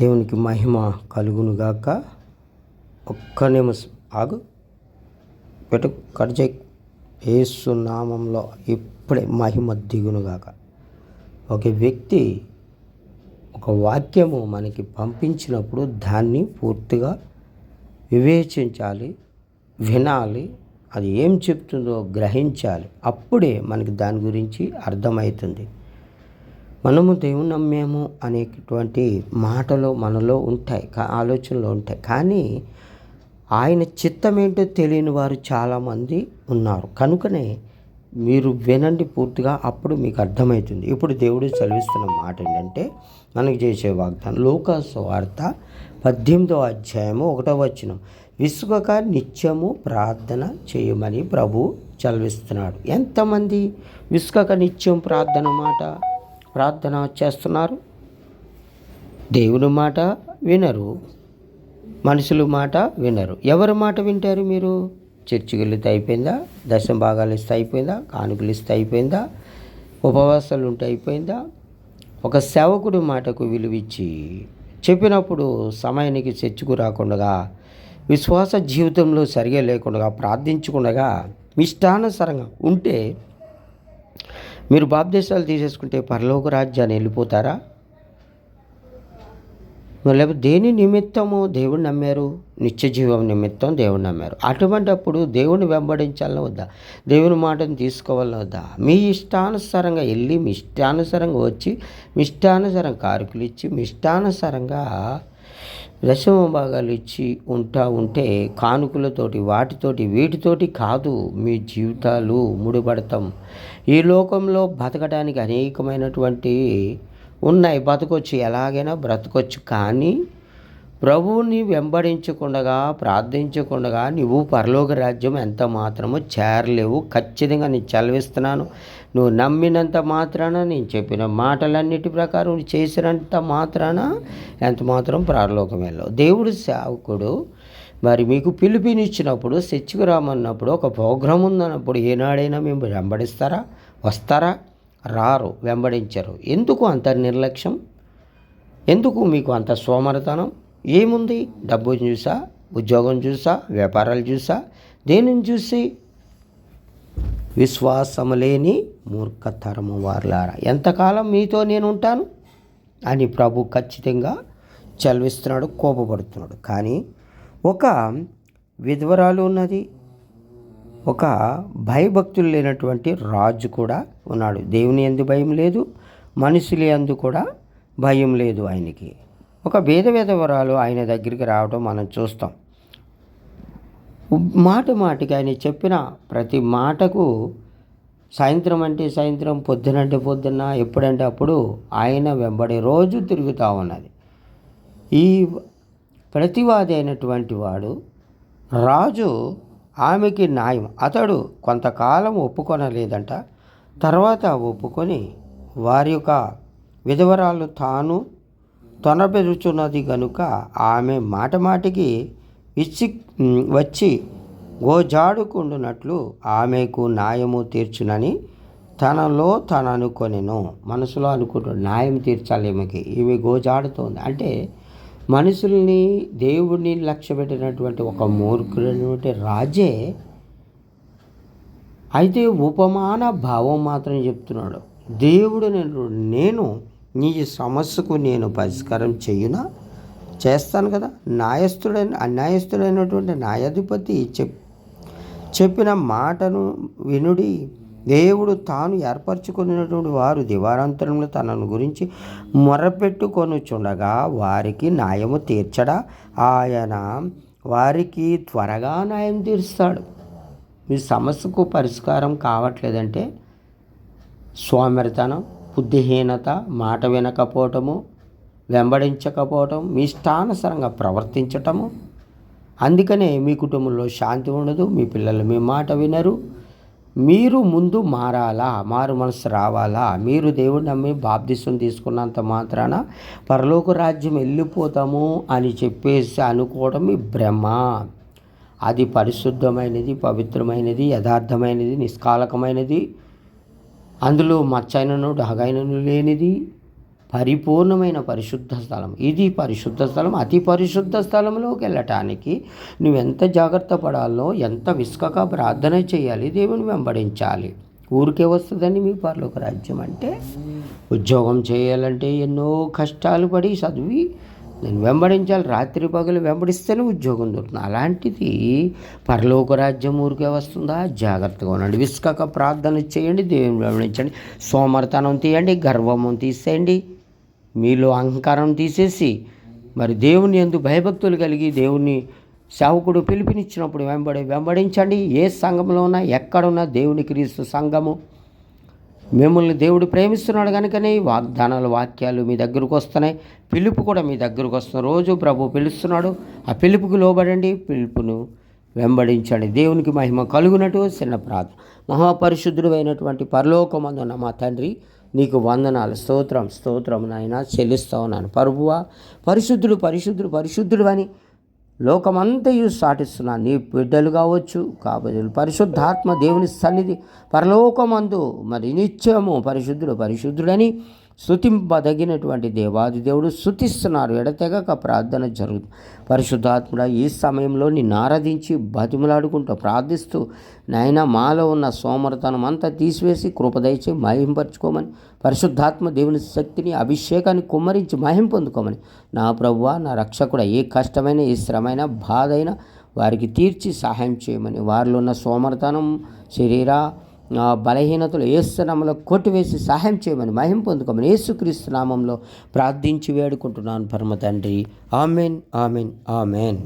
దేవునికి మహిమ కలుగునుగాక ఒక్క నిమిషం ఆగు. పెట్టు కట్ చేయి. యేసు నామంలో ఇప్పుడే మహిమ దిగునుగాక ఒక వ్యక్తి ఒక వాక్యము మనకి పంపించినప్పుడు దాన్ని పూర్తిగా వివేచించాలి వినాలి అది ఏం చెప్తుందో గ్రహించాలి. అప్పుడే మనకి దాని గురించి అర్థమవుతుంది. మనము దేవుని నమ్మేము అనేటువంటి మాటలు మనలో ఉంటాయి కా- ఆలోచనలు ఉంటాయి. కానీ ఆయన చిత్తం ఏంటో తెలియని వారు చాలామంది ఉన్నారు. కనుకనే మీరు వినండి పూర్తిగా అప్పుడు మీకు అర్థమవుతుంది. ఇప్పుడు దేవుడు చదివిస్తున్న మాట ఏంటంటే మనకు చేసే వాగ్దానం లోకాసు వార్త పద్దెనిమిదో అధ్యాయము ఒకటో వచనం. విసుగక నిత్యము ప్రార్థన చేయమని ప్రభు చదివిస్తున్నాడు ఎంతమంది విసుగక నిత్యం ప్రార్థన మాట? ప్రార్థన చేస్తున్నారు. దేవుని మాట వినరు. మనుషుల మాట వినరు. ఎవరి మాట వింటారు మీరు? చర్చికి వెళితే అయిపోయిందా? దశం భాగాలు ఇస్తే అయిపోయిందా? కానుకలు ఇస్తే అయిపోయిందా? ఉపవాసాలు ఉంటే అయిపోయిందా? ఒక సేవకుడి మాటకు విలువిచ్చి చెప్పినప్పుడు సమయానికి చర్చకు రాకుండా విశ్వాస జీవితంలో సరిగా లేకుండా ప్రార్థించకుండా ఇష్టానుసరంగా ఉంటే మీరు బాప్దేశాలు తీసేసుకుంటే పరలోక రాజ్యాన్ని వెళ్ళిపోతారా? లేకపోతే దేని నిమిత్తము దేవుడు నమ్మారు? నిత్య జీవం నిమిత్తం దేవుడు నమ్మారు. అటువంటి అప్పుడు దేవుని వెంబడించాలని వద్దా? దేవుని మాటను తీసుకోవాలని వద్దా? మీ ఇష్టానుసారంగా వెళ్ళి మీ ఇష్టానుసారంగా వచ్చి మీ ఇష్టానుసారం కారుకులు ఇచ్చి మీ ఇష్టానుసారంగా దశమ భాగాలు ఇచ్చి ఉంటా ఉంటే కానుకలతోటి వాటితోటి వీటితోటి కాదు మీ జీవితాలు ముడిపడతాం. ఈ లోకంలో బతకడానికి అనేకమైనటువంటి ఉన్నాయి. బతకొచ్చు ఎలాగైనా బ్రతకొచ్చు. కానీ ప్రభువుని వెంబడించకుండా ప్రార్థించకుండా నువ్వు పరలోక రాజ్యం ఎంత మాత్రమో చేరలేవు. ఖచ్చితంగా నేను చదివిస్తున్నాను నువ్వు నమ్మినంత మాత్రాన నేను చెప్పిన మాటలన్నిటి ప్రకారం నువ్వు చేసినంత మాత్రాన ఎంత మాత్రం పరలోకం వెళ్ళవు. దేవుడు సేవకుడు. మరి మీకు పిలుపునిచ్చినప్పుడు చర్చికి రామన్నప్పుడు ఒక ప్రోగ్రాం ఉందన్నప్పుడు ఏనాడైనా మేము వెంబడిస్తారా? వస్తారా? రారు వెంబడించరు. ఎందుకు అంత నిర్లక్ష్యం? ఎందుకు మీకు అంత సోమరతనం? ఏముంది? డబ్బు చూసా ఉద్యోగం చూసా వ్యాపారాలు చూసా? దేనిని చూసి? విశ్వాసము లేని మూర్ఖతరము వారులారా. ఎంతకాలం మీతో నేను ఉంటాను? అని ప్రభు ఖచ్చితంగా చల్విస్తున్నాడు కోపపడుతున్నాడు. కానీ ఒక విధవరాలు ఉన్నది. ఒక భయభక్తులు లేనటువంటి రాజు కూడా ఉన్నాడు. దేవుని ఎందు భయం లేదు మనుషులు ఎందు కూడా భయం లేదు ఆయనకి. ఒక భేద విధవరాలు ఆయన దగ్గరికి రావడం మనం చూస్తాం. మాట మాటికి ఆయన చెప్పిన ప్రతి మాటకు సాయంత్రం అంటే సాయంత్రం పొద్దునంటే పొద్దున్న ఎప్పుడంటే అప్పుడు ఆయన వెంబడి రోజు తిరుగుతూ ఉన్నది. ఈ ప్రతివాది అయినటువంటి వాడు రాజు ఆమెకి న్యాయం. అతడు కొంతకాలం ఒప్పుకొనలేదంట. తర్వాత ఒప్పుకొని వారి యొక్క విధవరాలు తాను తొనబెరుచున్నది గనుక ఆమె మాట మాటికి ఇచ్చి వచ్చి గోజాడుకుండునట్లు ఆమెకు న్యాయము తీర్చునని తనలో తను అనుకొనెను మనసులో అనుకుంటాడు న్యాయం తీర్చాలి ఈమెకి. ఈమె గోజాడుతోంది. అంటే మనుషుల్ని దేవుడిని లక్ష్య పెట్టినటువంటి ఒక మూర్ఖుడైనటువంటి రాజే అయితే ఉపమాన భావం మాత్రం చెప్తున్నాడు. దేవుడు నేను నేను నీ సమస్యకు నేను పరిష్కారం చేయునా? చేస్తాను కదా. న్యాయస్థుడైన అన్యాయస్థుడైనటువంటి న్యాయాధిపతి చెప్ చెప్పిన మాటను వినుడి దేవుడు తాను ఏర్పరచుకున్నటువంటి వారు దివారాంతరంలో తనను గురించి మొరపెట్టుకొనుచుండగా వారికి న్యాయము తీర్చడా? ఆయన వారికి త్వరగా న్యాయం తీరుస్తాడు. మీ సమస్యకు పరిష్కారం కావట్లేదంటే సోమరితనం బుద్ధిహీనత మాట వినకపోవటము వెంబడించకపోవటం మీ ఇష్టానుసారంగా ప్రవర్తించటము. అందుకనే మీ కుటుంబంలో శాంతి ఉండదు మీ పిల్లలు మీ మాట వినరు. మీరు ముందు మారాలా? మారు మనసు రావాలా? మీరు దేవుడు నమ్మి బాప్తిసం తీసుకున్నంత మాత్రాన పరలోక రాజ్యం వెళ్ళిపోతాము అని చెప్పేసి అనుకోవడం మీ భ్రమ. అది పరిశుద్ధమైనది పవిత్రమైనది యథార్థమైనది నిష్కాలకమైనది. అందులో మచ్చైనను డగైనను లేనిది. పరిపూర్ణమైన పరిశుద్ధ స్థలం. ఇది పరిశుద్ధ స్థలం. అతి పరిశుద్ధ స్థలంలోకి వెళ్ళటానికి నువ్వెంత జాగ్రత్త పడాలో ఎంత విసుకగా ప్రార్థన చేయాలి దేవుని వెంబడించాలి. ఊరికే వస్తుందని మీ పర్లోక రాజ్యం అంటే. ఉద్యోగం చేయాలంటే ఎన్నో కష్టాలు పడి చదివి నేను వెంబడించాలి. రాత్రి పగలు వెంబడిస్తేనే ఉద్యోగం దొరుకుతుంది. అలాంటిది పరలోక రాజ్యం ఊరికే వస్తుందా? జాగ్రత్తగా ఉండండి. విసుకక ప్రార్థన చేయండి. దేవుని వెంబడించండి. సోమరతనం తీయండి. గర్వము తీసేయండి. మీలో అహంకారం తీసేసి మరి దేవుని ఎందు భయభక్తులు కలిగి దేవుని సేవకుడు పిలుపునిచ్చినప్పుడు వెంబడి వెంబడించండి. ఏ సంఘంలో ఉన్నా ఎక్కడున్నా దేవుని క్రీస్తు సంఘము. మిమ్మల్ని దేవుడు ప్రేమిస్తున్నాడు కనుకనే ఈ వాగ్దానాలు వాక్యాలు మీ దగ్గరకు వస్తున్నాయి. పిలుపు కూడా మీ దగ్గరకు వస్తున్న రోజు ప్రభు పిలుస్తున్నాడు. ఆ పిలుపుకు లోబడండి. పిలుపును వెంబడించండి. దేవునికి మహిమ కలుగునట్టు చిన్న ప్రార్థన. మహాపరిశుద్ధుడు అయినటువంటి పరలోకమందున్న మా తండ్రి నీకు వందనాలు. స్తోత్రం స్తోత్రం నాయన చెల్లిస్తా ఉన్నాను. పరుపువా పరిశుద్ధుడు పరిశుద్ధుడు పరిశుద్ధుడు అని లోకమంతయు సాటిస్తున్నాను నీ బిడ్డలు కావచ్చు కాబట్టి పరిశుద్ధాత్మ దేవుని సన్నిధి పరలోకమందు మరి నిత్యము పరిశుద్ధుడు పరిశుద్ధుడని స్థుతింపదగినటువంటి దేవాది దేవుడు స్థుతిస్తున్నారు ఎడతెగక ప్రార్థన జరుగుతుంది పరిశుద్ధాత్ముడ ఈ సమయంలో నిన్ను ఆరాధించి బతిమలాడుకుంటూ ప్రార్థిస్తూ నాయన మాలో ఉన్న సోమరతనం అంతా తీసివేసి కృపదయచి మహింపరచుకోమని పరిశుద్ధాత్మ దేవుని శక్తిని అభిషేకాన్ని కుమ్మరించి మహిం పొందుకోమని నా ప్రభువ నా రక్షకుడ ఏ కష్టమైన ఏ శ్రమైన బాధైనా వారికి తీర్చి సహాయం చేయమని వారిలో ఉన్న సోమరతనం శరీర బలహీనతలు ఏసునామంలో కొట్టివేసి సహాయం చేయమని మహిం పొందుకోమని యేసుక్రీస్తు నామంలో ప్రార్థించి వేడుకుంటున్నాను పరమ తండ్రి. Amen amen amen.